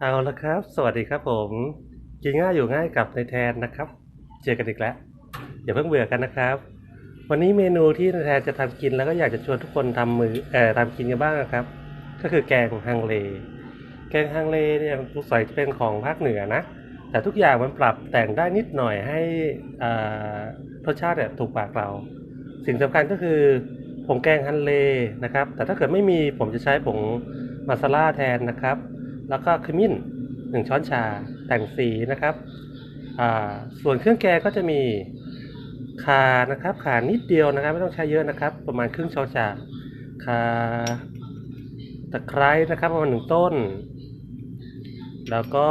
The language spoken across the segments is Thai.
เอาละครับ สวัสดีครับผมกินง่ายอยู่ง่ายกับในแทนนะครับ เจอกันอีกแล้วอย่าเพิ่งเบื่อกันนะครับ วันนี้เมนูที่ในแทนจะทำกินแล้วก็อยากจะชวนทุกคนทำมือเอ่อทำกินกันบ้างนะครับ ก็คือแกงฮังเล แกงฮังเลเนี่ยรู้สึกจะเป็นของภาคเหนือนะ แต่ทุกอย่างมันปรับแต่งได้นิดหน่อยให้อ่ารสชาติเนี่ยถูกปากเรา สิ่งสำคัญก็คือผงแกงฮันเลนะครับ แต่ถ้าเกิดไม่มีผมจะใช้ผงมาซาล่าแทนนะครับ แล้วก็ขมิ้นหนึ่งช้อนชาแต่งสีนะครับส่วนเครื่องแกงก็จะมีข่านะครับข่านิดเดียวนะครับ ไม่ต้องใช้เยอะนะครับ ประมาณครึ่งช้อนชาข่าตะไคร้นะครับประมาณหนึ่งต้น แล้วก็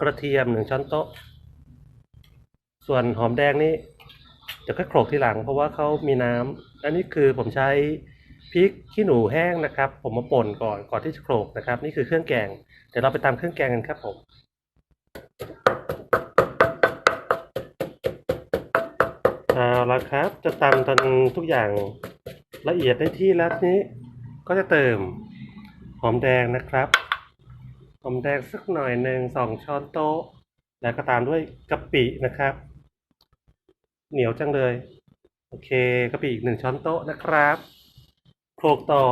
กระเทียมหนึ่งช้อนโต๊ะ ส่วนหอมแดงนี่เดี๋ยวค่อยโขลกทีหลัง เพราะว่าเขามีน้ำอันนี้คือผมใช้ พริกขี้หนูแห้งนะครับ ผมมาป่นก่อนก่อนที่จะโขลกนะครับ นี่คือเครื่องแกง เดี๋ยวเราไปตำเครื่องแกงกันครับผมเอาละครับ จะตำจนทุกอย่างละเอียดได้ที่แล้วนี้ ก็จะเติมหอมแดงนะครับหอมแดงสักหน่อยหนึ่งสองช้อนโต๊ะ แล้วก็ตามด้วยกะปินะครับ เหนียวจังเลย โอเคกะปิอีกหนึ่งช้อนโต๊ะนะครับ โขลกต่อ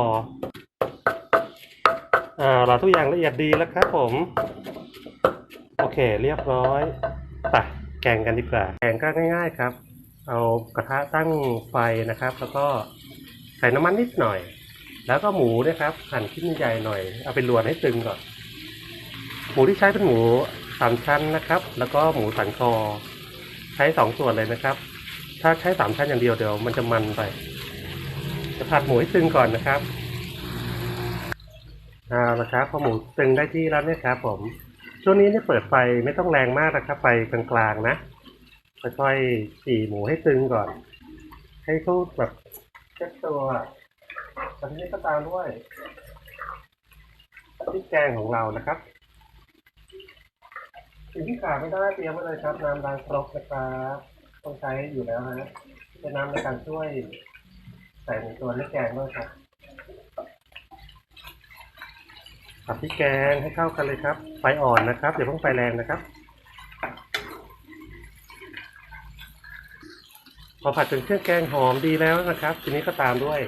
อ่าเราทุกอย่างละเอียดดีแล้วครับผม โอเคเรียบร้อยไปแกงกันดีกว่าแกงก็ง่าย ๆครับ เอากระทะตั้งไฟนะครับ แล้วก็ใส่น้ำมันนิดหน่อย แล้วก็หมูนะครับหั่นชิ้นใหญ่หน่อย เอาไปลวนให้ตึงก่อน หมูที่ใช้เป็นหมูสามชั้นนะครับ แล้วก็หมูสันคอ ใช้สองส่วนเลยนะครับ ถ้าใช้สามชั้นอย่างเดียวเดี๋ยวมันจะมันไป จะผัดหมูให้ตึงก่อนนะครับเอาละครับพอหมูตึงได้ที่แล้วเนี่ยครับผมช่วงนี้เนี่ยเปิดไฟไม่ต้องแรงมากนะครับไฟกลางๆนะค่อยๆจี่หมูให้ตึงก่อน ให้เขาแบบเช็ดตัวตอนนี้ก็ตามด้วยพริกแกงของเรานะครับสิ่งที่ขาดไม่ได้เตรียมไว้เลยครับน้ำล้างครกนะครับต้องใช้อยู่แล้วนะเป็นน้ำในการช่วย ใส่ในตัวเนื้อแกงด้วยครับผัดพริกแกงให้เข้ากันเลยครับ ไฟอ่อนนะครับอย่าเพิ่งไฟแรงนะครับ พอผัดจนเครื่องแกงหอมดีแล้วนะครับ ทีนี้ก็ตามด้วย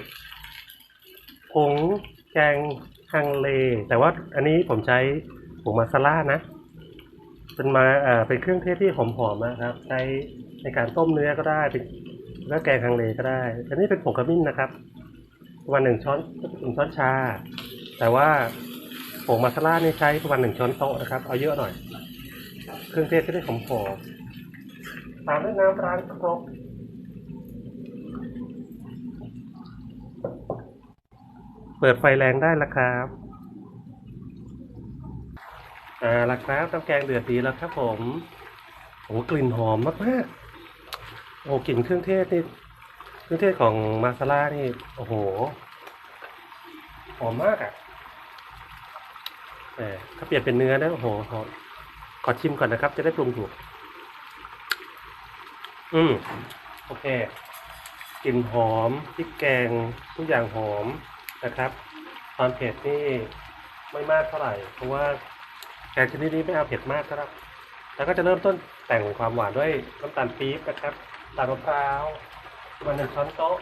ผงแกงฮังเล แต่ว่าอันนี้ผมใช้ผงมาซาล่านะ เป็นมาเอ่อเป็นเครื่องเทศที่หอมๆนะครับ ใช้ในการต้มเนื้อก็ได้เป็น แล้วแกงฮังเลก็ได้ อันนี้เป็นผงขมิ้นนะครับประมาณหนึ่งช้อนหนึ่งช้อนชา แต่ว่าผงมาซาล่านี่ใช้ประมาณหนึ่งช้อนโต๊ะนะครับ เอาเยอะหน่อย เครื่องเทศจะได้หอมๆตามด้วยน้ำร้างครกเปิดไฟแรงได้แล้วครับ อ่าละครับน้ำแกงเดือดดีแล้วครับผม โอ้กลิ่นหอมมากๆ โอ้กลิ่นเครื่องเทศนี่ เครื่องเทศของมาซาล่านี่ โอ้โห หอมมากอะแต่ถ้าเปลี่ยนเป็นเนื้อนะโอ้โหหอมขอชิมก่อนนะครับ จะได้ปรุงถูก อืม โอเคกลิ่นหอมพริกแกงทุกอย่างหอมนะครับความเผ็ดนี่ไม่มากเท่าไหร่ เพราะว่าแกงชนิดนี้ไม่เอาเผ็ดมากครับ แล้วก็จะเริ่มต้นแต่งความหวานด้วยน้ำตาลปี๊บนะครับ ตาลมะพร้าวมาหนึ่งช้อนโต๊ะ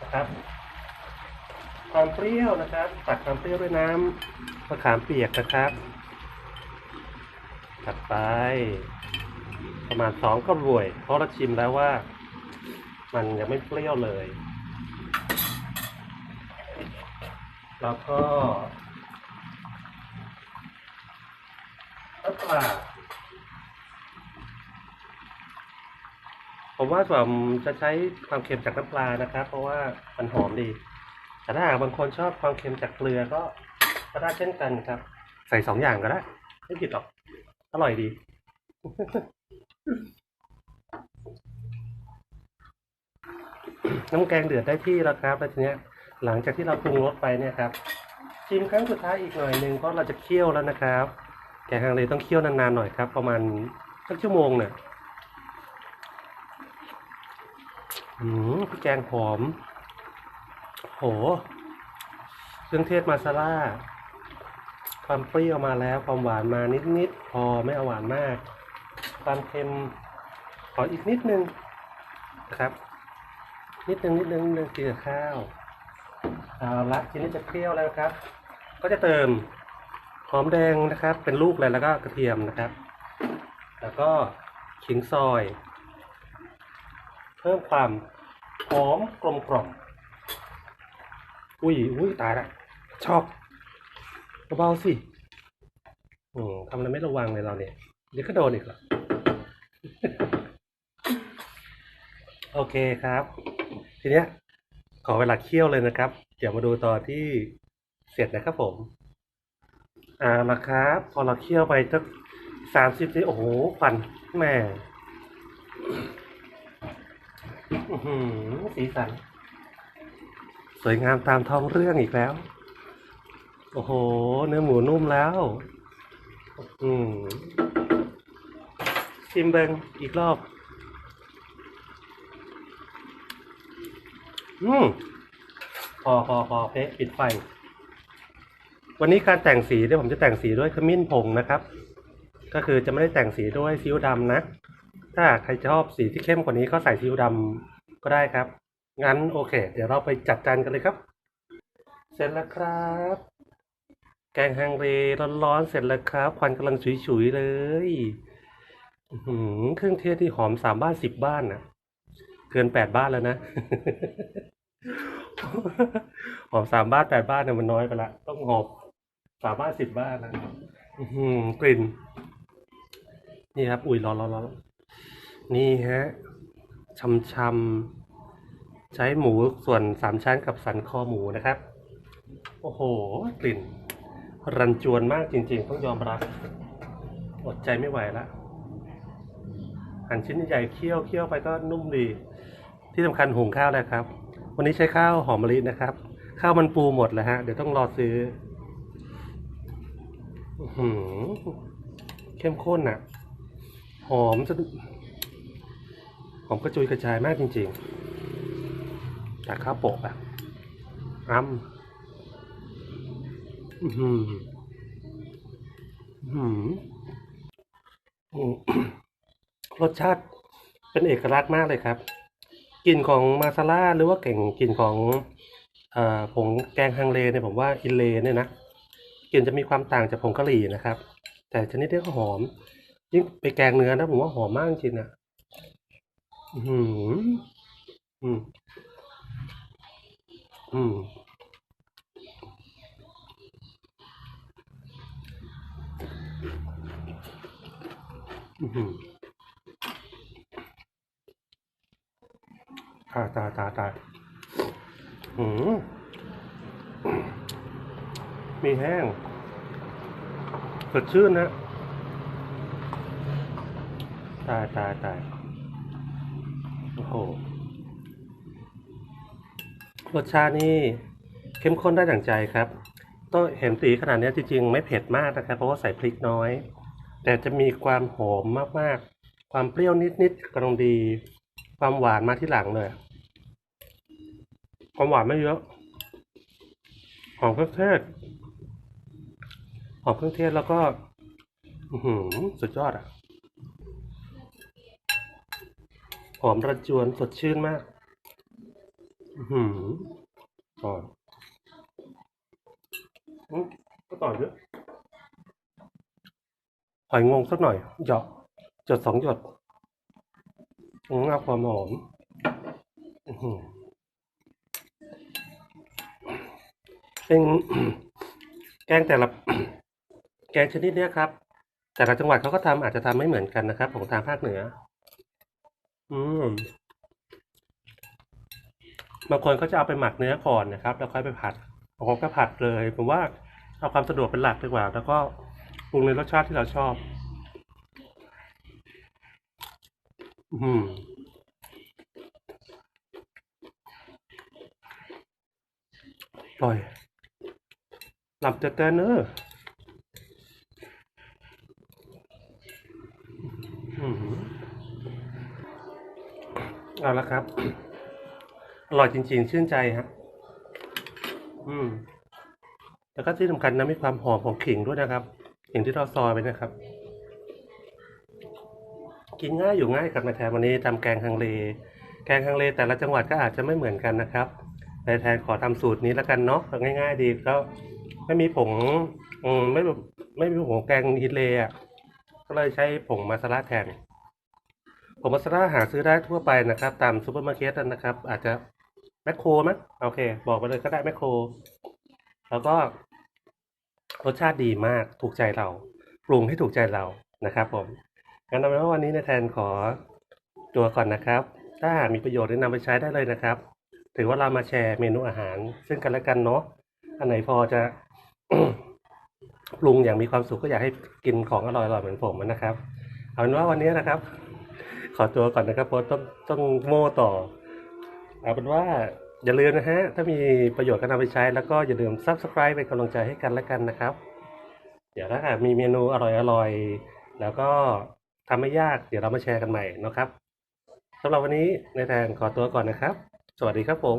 นะครับ ความเปรี้ยวนะครับ ตัดความเปรี้ยวด้วยน้ำมะขามเปียกนะครับตัดไป ประมาณสองก็รวย เพราะเราชิมแล้วว่า มันยังไม่เปรี้ยวเลย แล้วก็น้ำปลา ผมว่าผมจะใช้ความเค็มจากน้ำปลานะครับ เพราะว่ามันหอมดี แต่ถ้าหากบางคนชอบความเค็มจากเกลือก็ก็ได้เช่นกันครับ ใส่สองอย่างก็ได้ไม่ผิดหรอกอร่อยดี น้ำแกงเดือดได้ที่แล้วครับแล้วทีเนี้ย หลังจากที่เราปรุงรสไปเนี่ยครับชิมครั้งสุดท้ายอีกหน่อยหนึ่งเพราะเราจะเคี่ยวแล้วนะครับ แกงฮังเลต้องเคี่ยวนานๆหน่อยครับ ประมาณสักชั่วโมงเนี่ย อืมพริกแกงหอม โหเครื่องเทศมาซาล่าความความเปรี้ยวมาแล้ว ความหวานมานิดๆ พอไม่เอาหวานมาก ความเค็มขออีกนิดนึงนะครับ นิดนึงนิดนึงนิดนึงกินกับข้าว เอาละทีนี้จะเปรี้ยวแล้วครับ ก็จะเติมหอมแดงนะครับ เป็นลูกเลยแล้วก็กระเทียมนะครับ แล้วก็ขิงซอย เพิ่มความหอมกลมกล่อมอุ้ยอุ้ยตายละชอบเบาๆสิอืมทำอะไรไม่ระวังเลยเราเนี่ย เดี๋ยวก็โดนอีกหรอโอเคครับ ทีเนี้ย ขอเวลาเคี่ยวเลยนะครับ เดี๋ยวมาดูตอนที่เสร็จนะครับผมอ่าละครับ พอเราเคี่ยวไปสักสามสิบนาทีโอ้โหควันแม่อื้อหือ สีสัน สวยงามตามท้องเรื่องอีกแล้ว โอ้โห เนื้อหมูนุ่มแล้ว อืมชิมเบิงอีกรอบ อืมพอพอพอเป๊ะปิดไฟ วันนี้การแต่งสีเนี่ยผมจะแต่งสีด้วยขมิ้นผงนะครับ ก็คือจะไม่ได้แต่งสีด้วยซีอิ๊วดำนะ ถ้าใครชอบสีที่เข้มกว่านี้ก็ใส่ซีอิ๊วดำ ก็ได้ครับ งั้นโอเค เดี๋ยวเราไปจัดจานกันเลยครับ เสร็จแล้วครับ แกงฮังเลร้อนๆเสร็จแล้วครับ ควันกำลังฉุยๆเลยเครื่องเทศที่หอมสามบ้านสิบบ้านน่ะ เกินแปดบ้านแล้วนะ หอมสามบ้านแปดบ้านเนี่ยมันน้อยไปละ ต้องหอบสามบ้านสิบบ้านนะกลิ่น นี่ครับ อุ้ยร้อนร้อนร้อนนี่ฮะ ชำชำๆ ใช้หมูส่วนสามชั้นกับสันคอหมูนะครับ โอ้โห กลิ่น รันจวนมากจริงๆ ต้องยอมรับ อดใจไม่ไหวละหั่นชิ้นใหญ่ๆเคี่ยวเคี่ยวไปก็นุ่มดี ที่สำคัญหุงข้าวแล้วครับ วันนี้ใช้ข้าวหอมมะลินะครับ ข้าวมันปูหมดแล้วฮะ เดี๋ยวต้องรอซื้อหือเข้มข้นอะ หอมจน หอมกระจุยกระจายมากจริงๆจากข้าวโปะอะอ้ำอื้อหืออื้อหืออืมรสชาติเป็นเอกลักษณ์มากเลยครับกลิ่นของมาซาล่าหรือว่าเก่งกลิ่นของอผงแกงฮังเลเนี่ยผมว่าอินเลเนี่ยนะกลิ่นจะมีความต่างจากผงกะหรี่นะครับ แต่ชนิดนี้ก็หอมยิ่งไปแกงเนื้อนะผมว่าหอมมากจริงนะ อือหืออืมอืมอือหือตายตายตายตายอืมมีแห้งสดชื่นนะ ตายตายตาย โอ้รสชาตินี่เข้มข้นได้ดั่งใจครับต้องเห็นสีขนาดนี้จริงๆ ไม่เผ็ดมากนะครับ เพราะว่าใส่พริกน้อย แต่จะมีความหอมมากๆ ความเปรี้ยวนิดๆกำลังดี ความหวานมาที่หลังเลยความหวานไม่เยอะหอมเครื่องเทศหอมเครื่องเทศแล้วก็อือหือสุดยอดอะ หอมระจวนสดชื่นมาก อือหือต่ออืมก็ต่อเยอะหอยงงสักหน่อย หยอกจดสองหยดอืมเอาความหอมอือหือเป็นแกงแต่ละแกงชนิดเนี้ยครับ แต่ละจังหวัดเขาก็ทำอาจจะทำไม่เหมือนกันนะครับ ของทางภาคเหนือ อืมบางคนก็จะเอาไปหมักเนื้อก่อนนะครับ แล้วค่อยไปผัดบางคนก็ผัดเลย ผมว่าเอาความสะดวกเป็นหลักดีกว่า แล้วก็ปรุงในรสชาติที่เราชอบ อืมอร่อยหลับแต่แต่เนอะอืม เอาละครับ อร่อยจริงๆ ชื่นใจฮะอืม แล้วก็ที่สำคัญนะมีความหอมของขิงด้วยนะครับขิงที่เราซอยไปนะครับ กินง่ายอยู่ง่ายครับนายแทนวันนี้ทำแกงฮังเล แกงฮังเลแต่ละจังหวัดก็อาจจะไม่เหมือนกันนะครับนายแทนขอทำสูตรนี้แล้วกันเนาะง่าย ๆ ดีก็ไม่มีผงอืมไม่ไม่มีผงแกงฮิตเลอะก็เลยใช้ผงมาซาลาแทน ผงมาซาลาหาซื้อได้ทั่วไปนะครับ ตามซูเปอร์มาร์เก็ตนะครับ อาจจะแมคโครมั้ยโอเค บอกไปเลยก็ได้แมคโคร แล้วก็รสชาติดีมากถูกใจเรา ปรุงให้ถูกใจเรานะครับ ผมงั้นเอาเป็นว่าวันนี้ในแทนขอตัวก่อนนะครับ ถ้าหากมีประโยชน์แนะนำไปใช้ได้เลยนะครับ ถือว่าเรามาแชร์เมนูอาหาร ซึ่งกันและกันเนาะอันไหนพอจะปรุงอย่างมีความสุขก็อยากให้กินของอร่อยๆเหมือนผมนะครับ เอาเป็นว่าวันนี้นะครับ ขอตัวก่อนนะครับเพราะต้องต้องโม่ต่อ เอาเป็นว่าอย่าลืมนะฮะ ถ้ามีประโยชน์ก็นำไปใช้ แล้วก็อย่าลืม subscribe เป็นกำลังใจให้กันและกันนะครับ เดี๋ยวถ้าหากมีเมนูอร่อยๆ แล้วก็ทำไม่ยาก เดี๋ยวเรามาแชร์กันใหม่นะครับสำหรับวันนี้ในแทนขอตัวก่อนนะครับ สวัสดีครับผม